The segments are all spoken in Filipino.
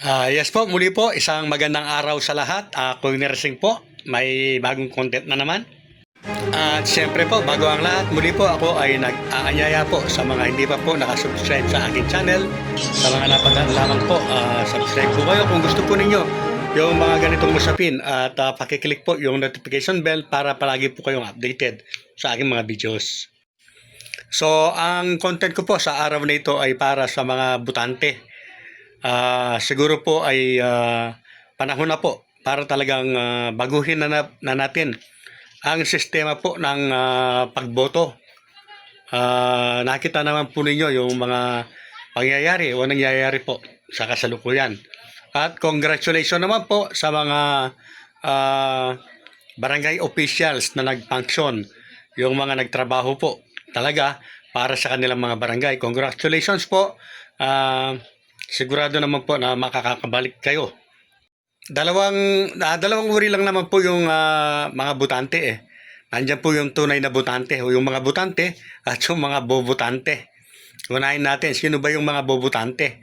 Ah, yes po, muli po, isang magandang araw sa lahat. Ako yung Nersing po, may bagong content na naman. At siyempre po, bago ang lahat, muli po ako ay nag-aanyaya po sa mga hindi pa po nakasubscribe sa aking channel. Sa mga napadaan lamang po, ah, subscribe po kayo kung gusto po ninyo yung mga ganitong usapin at ah, pakiclick po yung notification bell para palagi po kayong updated sa aking mga videos. So, ang content ko po sa araw na ito ay para sa mga butante. Ah, siguro po ay ah, panahon na po para talagang ah, baguhin na, na, na natin ang sistema po ng ah, pagboto. Ah, nakita naman po ninyo yung mga pangyayari o nangyayari po sa kasalukuyan. At congratulations naman po sa mga ah, barangay officials na nag-function, yung mga nagtrabaho po talaga para sa kanilang mga barangay. Congratulations po. Ah, sigurado naman po na makakabalik kayo. Dalawang ah, dalawang uri lang naman po yung ah, mga butante eh. Nandiyan po yung tunay na butante o yung mga butante at yung mga bobutante. Unahin natin, sino ba yung mga bobutante?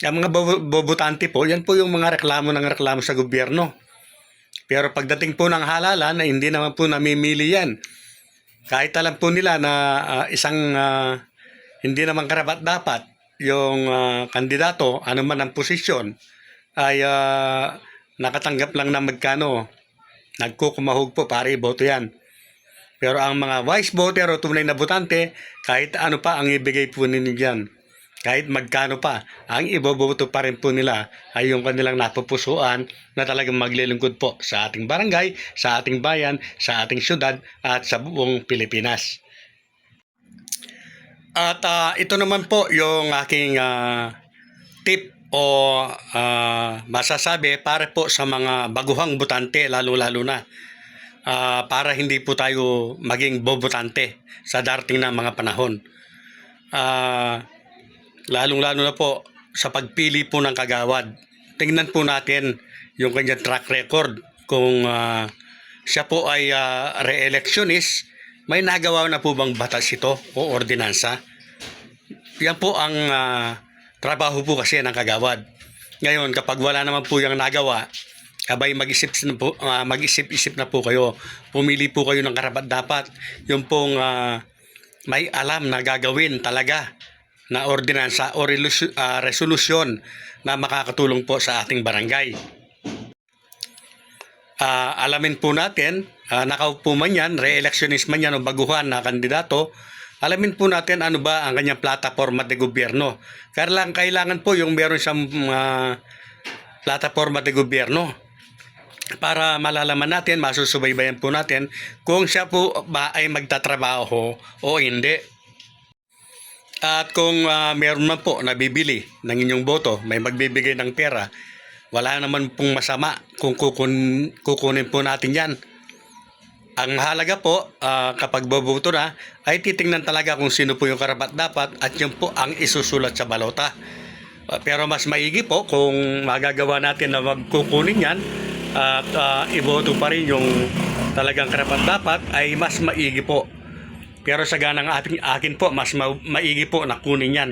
Ang mga bobutante po, yan po yung mga reklamo ng reklamo sa gobyerno. Pero pagdating po ng halalan, hindi naman po namimili yan. Kahit alam po nila na ah, isang ah, hindi naman karapat dapat yung ah, kandidato, ano man ang posisyon, ay ah, nakatanggap lang ng magkano. Nagkukumahog po para iboto yan. Pero ang mga vice voter o tunay na botante, kahit ano pa ang ibigay po ninyo dyan, kahit magkano pa, ang iboboto pa rin po nila ay yung kanilang napupusuan na talagang maglilingkod po sa ating barangay, sa ating bayan, sa ating syudad at sa buong Pilipinas. At ah, ito naman po yung aking ah, tip o ah, masasabi para po sa mga baguhang butante lalo-lalo na ah, para hindi po tayo maging bobotante sa darating na mga panahon. Ah, lalong-lalo na po sa pagpili po ng kagawad. Tingnan po natin yung kanyang track record kung ah, siya po ay ah, re-electionist, may nagawa na po bang batas ito o ordinansa? Yan po ang ah, trabaho po kasi ng kagawad. Ngayon, kapag wala naman po yung nagawa, abay mag-isip na po, ah, mag-isip-isip na po kayo. Pumili po kayo ng karapat dapat. Yung pong ah, may alam na gagawin talaga na ordinansa o resolusyon na makakatulong po sa ating barangay. Ah, alamin po natin, uh, nakaupo man yan, re-electionist man yan o baguhan na kandidato, alamin po natin ano ba ang kanyang plataforma de gobyerno. Kailangan, kailangan po yung meron siyang ah, plataforma de gobyerno para malalaman natin, masusubaybayan po natin kung siya po ba ay magtatrabaho o hindi. At kung ah, meron man po nabibili ng inyong boto, may magbibigay ng pera, wala naman pong masama kung kukun, kukunin po natin yan. Ang halaga po, ah, kapag boboto na, ay titingnan talaga kung sino po yung karapat dapat at yun po ang isusulat sa balota. Ah, pero mas maigi po kung magagawa natin na magkukunin yan at ah, iboto pa rin yung talagang karapat dapat ay mas maigi po. Pero sa ganang ating akin po, mas ma- maigi po na kunin yan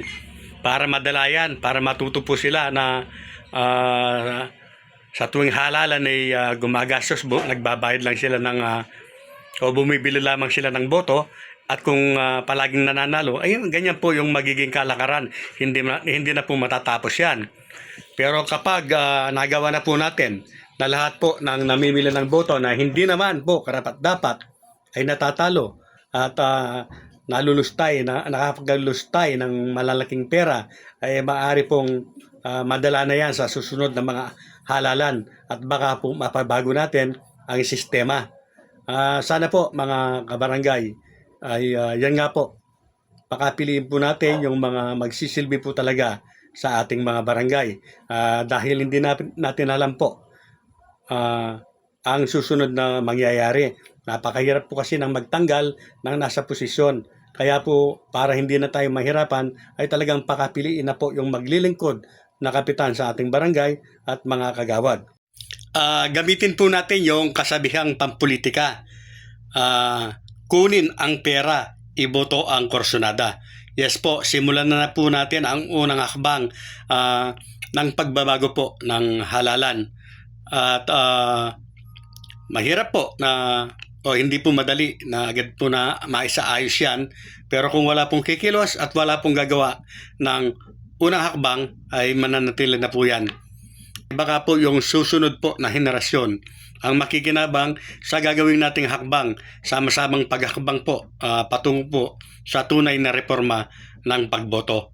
para madala yan, para matuto po sila na ah, sa tuwing halalan ay ah, gumagastos, bu- nagbabayad lang sila ng ah, o bumibili lamang sila ng boto at kung ah, palaging nananalo, ayun, ganyan po yung magiging kalakaran. Hindi, hindi na po matatapos yan. Pero kapag ah, nagawa na po natin na lahat po ng namimili ng boto na hindi naman po karapat dapat ay natatalo at ah, nalulustay, na, nakapaglalustay ng malalaking pera ay maaari pong ah, madala na yan sa susunod na mga halalan at baka po mapabago natin ang sistema. Ah, sana po mga kabarangay ay ah, yan nga po pakapiliin po natin yung mga magsisilbi po talaga sa ating mga barangay Ah, dahil hindi natin, natin alam po ah, ang susunod na mangyayari. Napakahirap po kasi ng magtanggal ng nasa posisyon. Kaya po para hindi na tayo mahirapan ay talagang pakapiliin na po yung maglilingkod na kapitan sa ating barangay at mga kagawad. Ah, gamitin po natin yung kasabihang pampolitika. Ah, kunin ang pera, iboto ang kursunada. Yes po, simulan na, na po natin ang unang akbang. Ah, ng pagbabago po ng halalan. At ah, mahirap po na o hindi po madali na agad po na maisaayos yan. Pero kung wala pong kikilos at wala pong gagawa ng unang hakbang ay mananatili na po yan. Baka po yung susunod po na henerasyon ang makikinabang sa gagawin nating hakbang, sama-samang paghakbang po ah, patungo po sa tunay na reforma ng pagboto.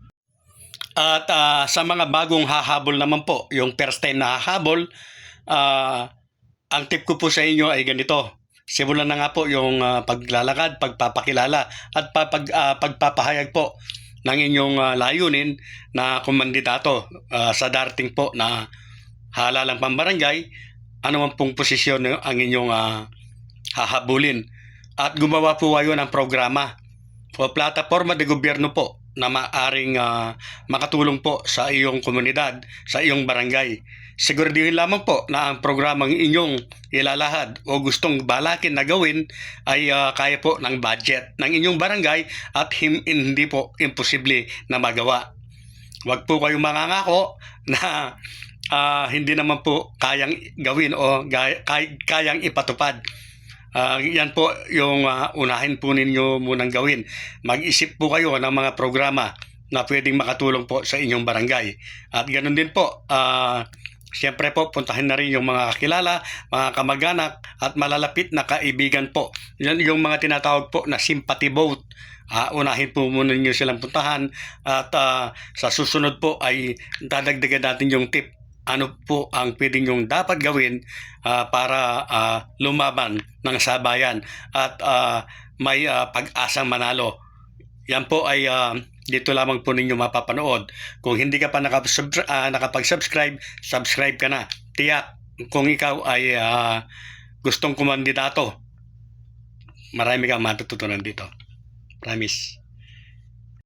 At ah, sa mga bagong hahabol naman po, yung first time na hahabol, ah, ang tip ko po sa inyo ay ganito. Simulan na nga po yung ah, paglalakad, pagpapakilala at papag, ah, pagpapahayag po ng inyong ah, layunin na kumandidato ah, sa darating po na halalang pambarangay, ano man pong posisyon ang inyong ah, hahabulin. At gumawa po kayo ng programa o plataforma de gobyerno po na maaring ah, makatulong po sa iyong komunidad, sa iyong barangay. Siguraduhin lamang po na ang programang inyong ilalahad o gustong balakin na gawin ay ah, kaya po ng budget ng inyong barangay at him- hindi po imposible na magawa. Huwag po kayong mangangako na ah, hindi naman po kayang gawin o gay- kay- kayang ipatupad. Ah, yan po yung ah, unahin po ninyo munang gawin. Mag-isip po kayo ng mga programa na pwedeng makatulong po sa inyong barangay. At ganun din po, ah, siyempre po puntahin na rin yung mga kakilala, mga kamag-anak at malalapit na kaibigan po. Yan yung mga tinatawag po na sympathy vote. Ah, unahin po muna ninyo silang puntahan at ah, sa susunod po ay dadagdagan natin yung tip ano po ang pwedeng yung dapat gawin ah, para ah, lumaban ng sabayan at ah, may ah, pag-asang manalo. Yan po ay ah, dito lamang po ninyo mapapanood. Kung hindi ka pa nakapag-subscribe, nakapag-subscribe, subscribe ka na. Tiyak kung ikaw ay ah, gustong kumandidato, marami kang matututunan dito. Promise.